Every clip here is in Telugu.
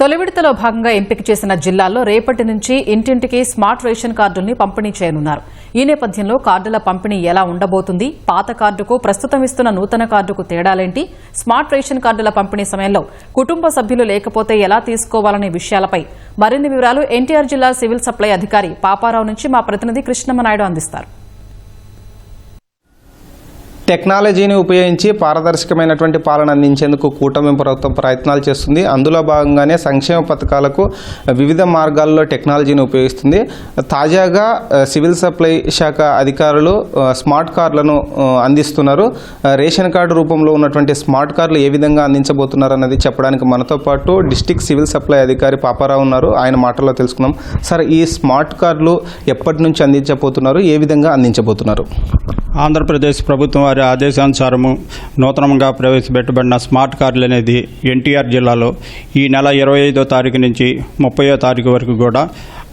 తొలి విడతలో భాగంగా ఎంపిక చేసిన జిల్లాల్లో రేపటి నుంచి ఇంటింటికి స్మార్ట్ రేషన్ కార్డుల్ని పంపిణీ చేయనున్నారు. ఈ నేపథ్యంలో కార్డుల పంపిణీ ఎలా ఉండబోతుంది? పాత కార్డుకు ప్రస్తుతం ఇస్తున్న నూతన కార్డుకు తేడాలేంటి? స్మార్ట్ రేషన్ కార్డుల పంపిణీ సమయంలో కుటుంబ సభ్యులు లేకపోతే ఎలా తీసుకోవాలనే విషయాలపై మరిన్ని వివరాలు ఎన్టీఆర్ జిల్లా సివిల్ సప్లై అధికారి పాపారావు నుంచి మా ప్రతినిధి కృష్ణమ్మనాయుడు అందిస్తారు. టెక్నాలజీని ఉపయోగించి పారదర్శకమైనటువంటి పాలన అందించేందుకు కూటమి ప్రభుత్వం ప్రయత్నాలు చేస్తుంది. అందులో భాగంగానే సంక్షేమ పథకాలకు వివిధ మార్గాల్లో టెక్నాలజీని ఉపయోగిస్తుంది. తాజాగా సివిల్ సప్లై శాఖ అధికారులు స్మార్ట్ కార్డులను అందిస్తున్నారు. రేషన్ కార్డు రూపంలో ఉన్నటువంటి స్మార్ట్ కార్డులు ఏ విధంగా అందించబోతున్నారు అన్నది చెప్పడానికి మనతో పాటు డిస్టిక్ సివిల్ సప్లై అధికారి పాపారావు ఉన్నారు. ఆయన మాటల్లో తెలుసుకుందాం. సార్ ఈ స్మార్ట్ కార్డులు ఎప్పటి నుంచి అందించబోతున్నారు? ఏ విధంగా అందించబోతున్నారు? ఆంధ్రప్రదేశ్ ప్రభుత్వం వారి ఆదేశానుసారము నూతనంగా ప్రవేశపెట్టబడిన స్మార్ట్ కార్డులు అనేది ఎన్టీఆర్ జిల్లాలో ఈ నెల ఇరవై ఐదో తారీఖు నుంచి ముప్పయో తారీఖు వరకు కూడా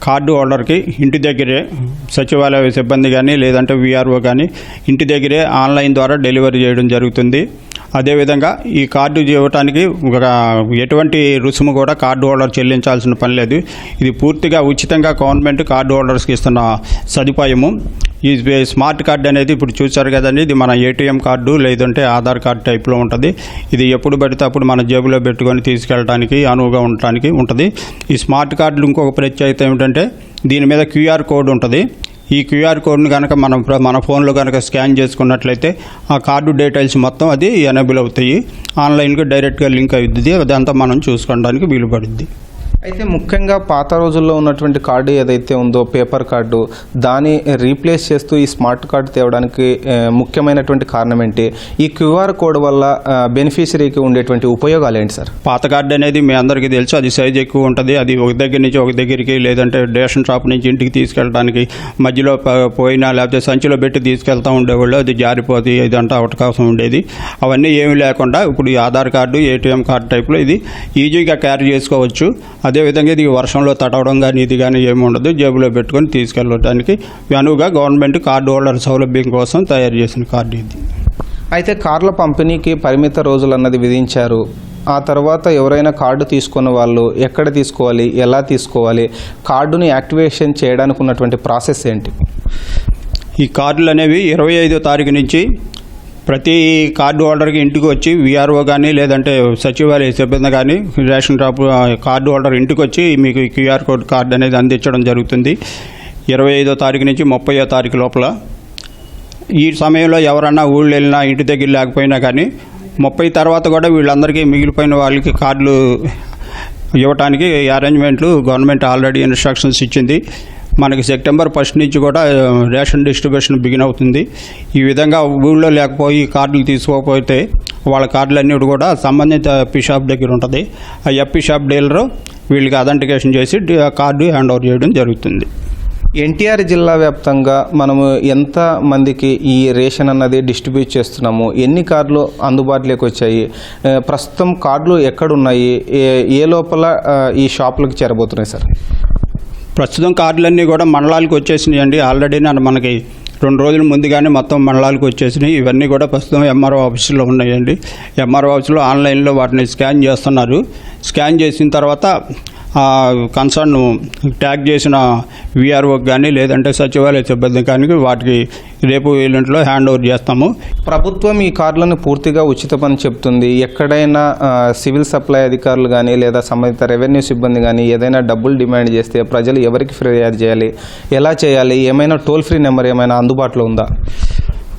కార్డు హోల్డర్కి ఇంటి దగ్గరే సచివాలయ సిబ్బంది కానీ లేదంటే విఆర్ఓ కానీ ఇంటి దగ్గరే ఆన్లైన్ ద్వారా డెలివరీ చేయడం జరుగుతుంది. అదేవిధంగా ఈ కార్డు ఇవ్వటానికి ఒక ఎటువంటి రుసుము కూడా కార్డు హోల్డర్ చెల్లించాల్సిన పని లేదు. ఇది పూర్తిగా ఉచితంగా గవర్నమెంట్ కార్డు హోల్డర్స్కి ఇస్తున్న సదుపాయము. ఈ స్మార్ట్ కార్డు అనేది ఇప్పుడు చూశారు కదండి. ఇది మన ఏటీఎం కార్డు లేదంటే ఆధార్ కార్డు టైప్లో ఉంటుంది. ఇది ఎప్పుడు పడితే అప్పుడు మన జేబులో పెట్టుకొని తీసుకెళ్ళడానికి అనువుగా ఉండటానికి ఉంటుంది. ఈ స్మార్ట్ కార్డులు ఇంకొక ప్రత్యేకత ఏమిటంటే దీని మీద క్యూఆర్ కోడ్ ఉంటుంది. ఈ క్యూఆర్ కోడ్ని కనుక మనం మన ఫోన్లో కనుక స్కాన్ చేసుకున్నట్లయితే ఆ కార్డు డీటెయిల్స్ మొత్తం అది ఎనేబుల్ అవుతాయి. ఆన్లైన్కి డైరెక్ట్గా లింక్ అవుతుంది అదంతా మనం చూసుకోవడానికి వీలు పడుద్ది అయితే ముఖ్యంగా పాత రోజుల్లో ఉన్నటువంటి కార్డు ఏదైతే ఉందో పేపర్ కార్డు దాన్ని రీప్లేస్ చేస్తూ ఈ స్మార్ట్ కార్డు తేవడానికి ముఖ్యమైనటువంటి కారణం ఏంటి? ఈ క్యూఆర్ కోడ్ వల్ల బెనిఫిషరీకి ఉండేటువంటి ఉపయోగాలు ఏంటి సార్? పాత కార్డు అనేది మీ అందరికీ తెలుసు అది సైజ్ ఎక్కువ ఉంటుంది అది ఒక దగ్గర నుంచి ఒక దగ్గరికి లేదంటే రేషన్ షాప్ నుంచి ఇంటికి తీసుకెళ్ళడానికి మధ్యలో పోయినా లేకపోతే సంచిలో పెట్టి తీసుకెళ్తూ ఉండేవాళ్ళు అది జారిపోతే ఇదంతా అవకాశం ఉండేది. అవన్నీ ఏమీ లేకుండా ఇప్పుడు ఈ ఆధార్ కార్డు ఏటీఎం కార్డు టైప్లో ఇది ఈజీగా క్యారీ చేసుకోవచ్చు. అది అదేవిధంగా ఇది వర్షంలో తడవడం కానీ ఇది కానీ ఏమి ఉండదు. జేబులో పెట్టుకొని తీసుకెళ్ళడానికి అనువుగా గవర్నమెంట్ కార్డు హోల్డర్ సౌలభ్యం కోసం తయారు చేసిన కార్డు ఇది. అయితే కార్ల పంపిణీకి పరిమిత రోజులు అన్నది విధించారు. ఆ తర్వాత ఎవరైనా కార్డు తీసుకున్న వాళ్ళు ఎక్కడ తీసుకోవాలి ఎలా తీసుకోవాలి కార్డుని యాక్టివేషన్ చేయడానికి ఉన్నటువంటి ప్రాసెస్ ఏంటి? ఈ కార్డులు అనేవి ఇరవై ఐదో తారీఖు నుంచి ప్రతి కార్డు హోల్డర్కి ఇంటికి వచ్చి విఆర్ఓ కానీ లేదంటే సచివాలయ సిబ్బంది కానీ రేషన్ షాప్ కార్డు హోల్డర్ ఇంటికి వచ్చి మీకు క్యూఆర్ కోడ్ కార్డు అనేది అందించడం జరుగుతుంది. ఇరవై ఐదో తారీఖు నుంచి ముప్పయో తారీఖు లోపల. ఈ సమయంలో ఎవరన్నా ఊళ్ళు వెళ్ళినా ఇంటి దగ్గర లేకపోయినా కానీ ముప్పై తర్వాత కూడా వీళ్ళందరికీ మిగిలిపోయిన వాళ్ళకి కార్డులు ఇవ్వటానికి అరేంజ్మెంట్లు గవర్నమెంట్ ఆల్రెడీ ఇన్స్ట్రక్షన్స్ ఇచ్చింది. మనకి సెప్టెంబర్ ఫస్ట్ నుంచి కూడా రేషన్ డిస్ట్రిబ్యూషన్ బిగిన్ అవుతుంది. ఈ విధంగా ఊళ్ళో లేకపోయి కార్డులు తీసుకోకపోతే వాళ్ళ కార్డులన్నీ కూడా సంబంధిత ఎప్పి షాప్ దగ్గర ఉంటుంది. ఆ ఎప్పి షాప్ డీలరు వీళ్ళకి అథెంటికేషన్ చేసి కార్డు హ్యాండ్ ఓవర్ చేయడం జరుగుతుంది. ఎన్టీఆర్ జిల్లా వ్యాప్తంగా మనము ఎంత మందికి ఈ రేషన్ అన్నది డిస్ట్రిబ్యూట్ చేస్తున్నాము? ఎన్ని కార్డులు అందుబాటులోకి వచ్చాయి? ప్రస్తుతం కార్డులు ఎక్కడున్నాయి? ఏ ఏ లోపల ఈ షాపులకు చేరబోతున్నాయి సార్? ప్రస్తుతం కార్డులన్నీ కూడా మండలాలకు వచ్చేసినాయి అండి ఆల్రెడీ నన్ను మనకి రెండు రోజుల ముందుగానే మొత్తం మండలాలకు వచ్చేసినాయి. ఇవన్నీ కూడా ప్రస్తుతం ఎంఆర్ఓ ఆఫీసులో ఉన్నాయండి. ఎంఆర్ఓ ఆఫీసులో ఆన్లైన్లో వాటిని స్కాన్ చేస్తున్నారు. స్కాన్ చేసిన తర్వాత కన్సర్న్ ట్యాగ్ చేసిన విఆర్ఓకి కానీ లేదంటే సచివాలయ సిబ్బంది కానీ వాటికి రేపు ఎల్లుంటిలో హ్యాండ్ ఓవర్ చేస్తాము. ప్రభుత్వం ఈ కార్డులను పూర్తిగా ఉచితమని చెప్తుంది. ఎక్కడైనా సివిల్ సప్లై అధికారులు కానీ లేదా సంబంధిత రెవెన్యూ సిబ్బంది కానీ ఏదైనా డబ్బులు డిమాండ్ చేస్తే ప్రజలు ఎవరికి ఫిర్యాదు చేయాలి? ఎలా చేయాలి? ఏమైనా టోల్ ఫ్రీ నెంబర్ ఏమైనా అందుబాటులో ఉందా?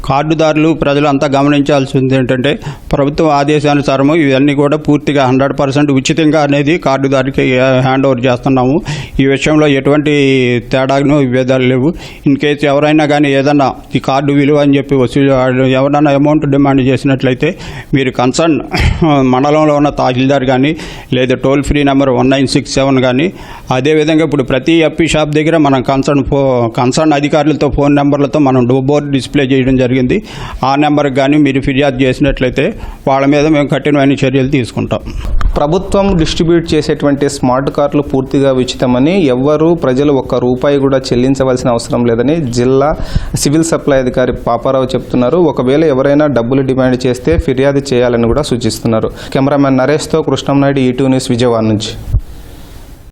కార్డుదారులు ప్రజలు అంతా గమనించాల్సింది ఏంటంటే ప్రభుత్వం ఆదేశానుసారము ఇవన్నీ కూడా పూర్తిగా హండ్రెడ్ పర్సెంట్ ఉచితంగా అనేది కార్డుదారికి హ్యాండ్ ఓవర్ చేస్తున్నాము. ఈ విషయంలో ఎటువంటి తేడాను విభేదాలు లేవు. ఇన్ కేసు ఎవరైనా కానీ ఏదన్నా ఈ కార్డు విలువ అని చెప్పి వసూలు ఎవరైనా అమౌంట్ డిమాండ్ చేసినట్లయితే మీరు కన్సర్న్ మండలంలో ఉన్న తహసీల్దార్ కానీ లేదా toll free number one nine six seven కానీ అదేవిధంగా ఇప్పుడు ప్రతి ఎప్పి షాప్ దగ్గర మనం కన్సర్న్ ఫో కన్సర్న్ అధికారులతో ఫోన్ నెంబర్లతో మనం డోబోర్డ్ డిస్ప్లే చేయడం జరిగింది. ఆ నెంబర్కి కానీ మీరు ఫిర్యాదు చేసినట్లయితే వాళ్ళ మీద మేము కఠినమైన చర్యలు తీసుకుంటాం. ప్రభుత్వం డిస్ట్రిబ్యూట్ చేసేటువంటి స్మార్ట్ కార్డులు పూర్తిగా ఉచితమని ఎవ్వరూ ప్రజలు ఒక్క రూపాయి కూడా చెల్లించవలసిన అవసరం లేదని జిల్లా సివిల్ సప్లై అధికారి పాపారావు చెప్తున్నారు. ఒకవేళ ఎవరైనా డబ్బులు డిమాండ్ చేస్తే ఫిర్యాదు చేయాలని కూడా సూచిస్తున్నారు. కెమెరామెన్ నరేష్తో కృష్ణంనాయుడు ఈటూ న్యూస్ విజయవాడ నుంచి.